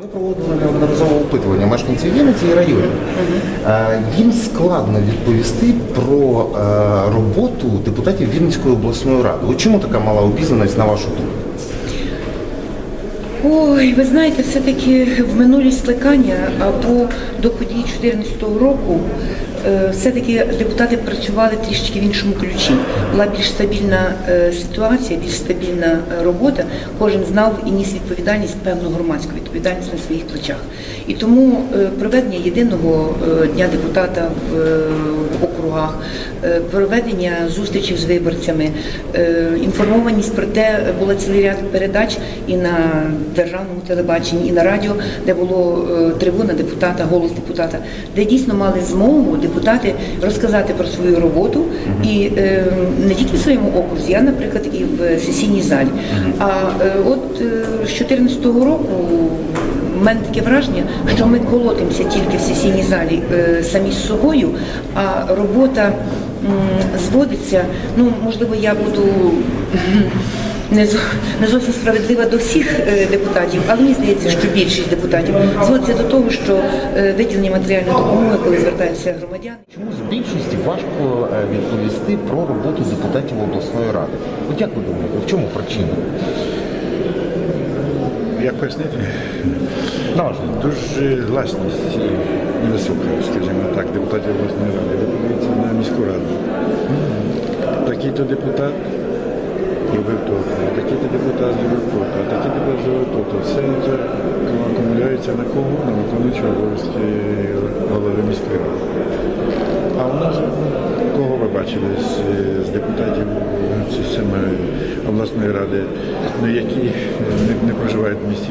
Ми проводили неодноразово опитування мешканців Вінниці і районів. Е, Їм складно відповісти про е, роботу депутатів Вінницької обласної ради. От чому така мала обізнаність на вашу думку? Ой, ви знаєте, все-таки в минулі скликання або до подій 2014 року е, все-таки депутати працювали трішки в іншому ключі. Була більш стабільна е, ситуація, більш стабільна е, робота. Кожен знав і ніс відповідальність, певну громадську відповідальність на своїх плечах. І тому проведення єдиного дня депутата в округах, е, проведення зустрічей з виборцями, е, інформованість про те, була цілий ряд передач і на державному телебаченні, і на радіо, де було е, трибуна депутата, голос депутата, де дійсно мали змогу депутати розказати про свою роботу і не тільки в своєму окрузі, а, наприклад, і в сесійній залі. А от з 2014 року. У мене таке враження, що ми колотимося тільки в сесійній залі е, самі з собою, а робота зводиться. Ну, можливо, я буду не, зовсім справедлива до всіх е, депутатів, але мені здається, що більшість депутатів зводиться до того, що е, виділення матеріальної допомоги, коли звертаються громадяни. Чому з більшості важко відповісти про роботу депутатів обласної ради? От як ви думаєте, в чому причина? Як пояснити? Думку. Дуже гласність невисока, скажімо так, депутатів обласної ради. Ви на міську раду. Такий-то депутат робив то-то, такий-то депутат зробив а такий депутат зробив то-то. Все це акумулюється на кого? На виконуючого обов'язки голови міської ради. А у нас кого ви бачили з, з депутатів цієї самої обласної ради, ну, які не, проживають в місті?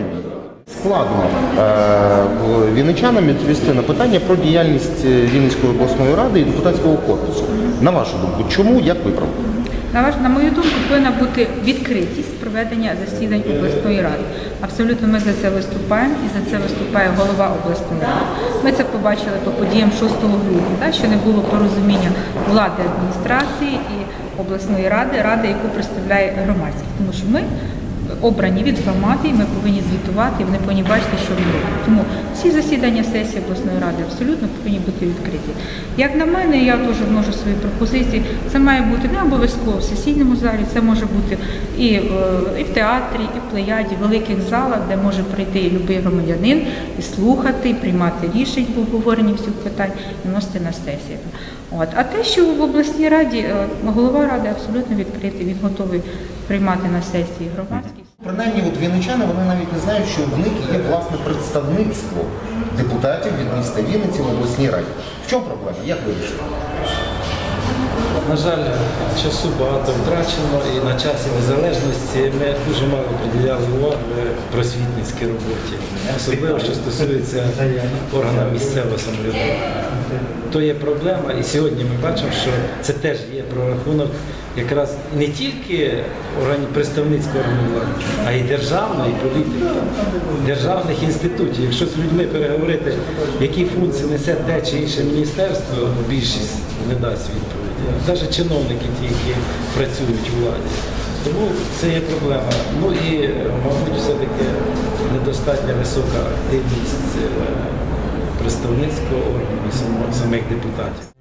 Складно е, вінничанам відповісти на питання про діяльність Вінницької обласної ради і депутатського корпусу. На вашу думку, чому, як виправити? На ваш на мою думку, повинна бути відкритість проведення засідань обласної ради. Абсолютно ми за це виступаємо і за це виступає голова обласної ради. Ми це побачили по подіям 6 грудня, так, що не було порозуміння влади адміністрації і обласної ради, ради, яку представляє громадськість. Тому що ми обрані від громади, і ми повинні звітувати, і вони повинні бачити, що ми робимо. Тому всі засідання сесії обласної ради абсолютно повинні бути відкриті. Як на мене, я теж вношу свої пропозиції. Це має бути не обов'язково в сесійному залі, це може бути і, і в театрі, і в плеяді, в великих залах, де може прийти будь-який громадянин і слухати, і приймати рішень в обговоренні всіх питань і вносити на сесію. От. А те, що в обласній раді е, голова ради абсолютно відкритий, він готовий приймати на сесії громадськість. Принаймні, от вінничани вони навіть не знають, що в них є власне представництво депутатів від міста Вінниці в обласній раді. В чому проблема? Як вирішити? На жаль, часу багато втрачено і на часі незалежності ми дуже мало приділяли уваги просвітницькій роботі, особливо що стосується органів місцевого самоврядування. То є проблема, і сьогодні ми бачимо, що це теж є прорахунок якраз не тільки представницького органу влади, а й державної політики, державних інститутів. Якщо з людьми переговорити, які функції несе те чи інше міністерство, більшість не дасть відповіді. Навіть чиновники, ті, які працюють у владі. Тому це є проблема. Ну і, е, мабуть, все-таки недостатньо висока активність е, представницького органу самих депутатів.